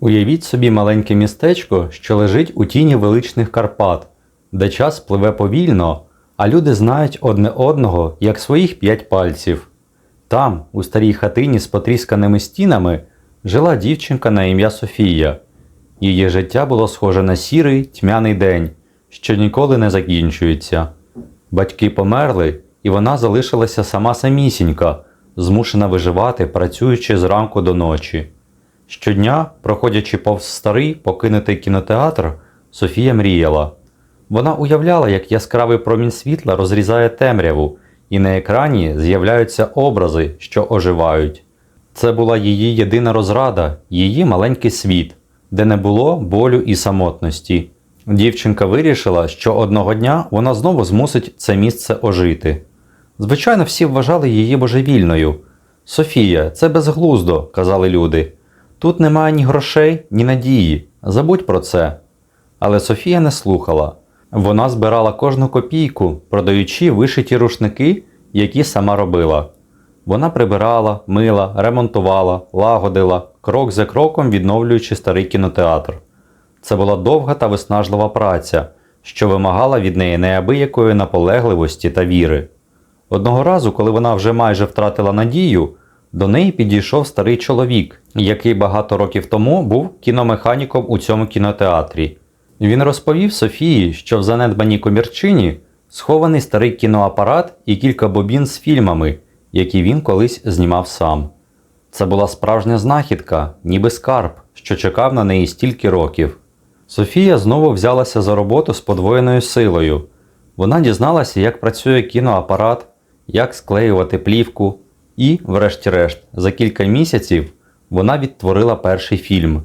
Уявіть собі маленьке містечко, що лежить у тіні величних Карпат, де час пливе повільно, а люди знають одне одного як своїх п'ять пальців. Там, у старій хатині з потрісканими стінами, жила дівчинка на ім'я Софія. Її життя було схоже на сірий, тьмяний день, що ніколи не закінчується. Батьки померли, і вона залишилася сама самісінька, змушена виживати, працюючи зранку до ночі. Щодня, проходячи повз старий покинутий кінотеатр, Софія мріяла. Вона уявляла, як яскравий промінь світла розрізає темряву, і на екрані з'являються образи, що оживають. Це була її єдина розрада, її маленький світ, де не було болю і самотності. Дівчинка вирішила, що одного дня вона знову змусить це місце ожити. Звичайно, всі вважали її божевільною. Софія, це безглуздо, казали люди. Тут немає ні грошей, ні надії. Забудь про це. Але Софія не слухала. Вона збирала кожну копійку, продаючи вишиті рушники, які сама робила. Вона прибирала, мила, ремонтувала, лагодила, крок за кроком відновлюючи старий кінотеатр. Це була довга та виснажлива праця, що вимагала від неї неабиякої наполегливості та віри. Одного разу, коли вона вже майже втратила надію, до неї підійшов старий чоловік, який багато років тому був кіномеханіком у цьому кінотеатрі. Він розповів Софії, що в занедбаній комірчині схований старий кіноапарат і кілька бобін з фільмами, які він колись знімав сам. Це була справжня знахідка, ніби скарб, що чекав на неї стільки років. Софія знову взялася за роботу з подвоєною силою. Вона дізналася, як працює кіноапарат, як склеювати плівку, і, врешті-решт, за кілька місяців вона відтворила перший фільм.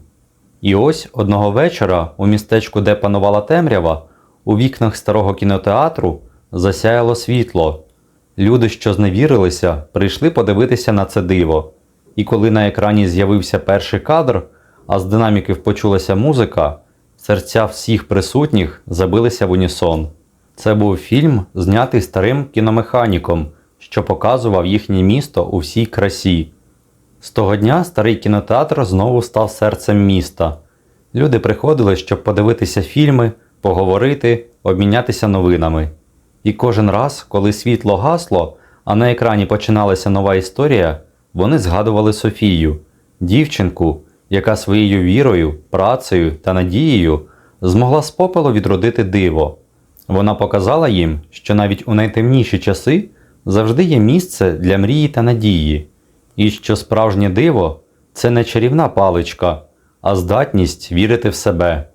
І ось одного вечора у містечку, де панувала темрява, у вікнах старого кінотеатру засяяло світло. Люди, що зневірилися, прийшли подивитися на це диво. І коли на екрані з'явився перший кадр, а з динаміків почулася музика, серця всіх присутніх забилися в унісон. Це був фільм, знятий старим кіномеханіком, що показував їхнє місто у всій красі. З того дня старий кінотеатр знову став серцем міста. Люди приходили, щоб подивитися фільми, поговорити, обмінятися новинами. І кожен раз, коли світло гасло, а на екрані починалася нова історія, вони згадували Софію, дівчинку, яка своєю вірою, працею та надією змогла з попелу відродити диво. Вона показала їм, що навіть у найтемніші часи завжди є місце для мрії та надії, і що справжнє диво це не чарівна паличка, а здатність вірити в себе.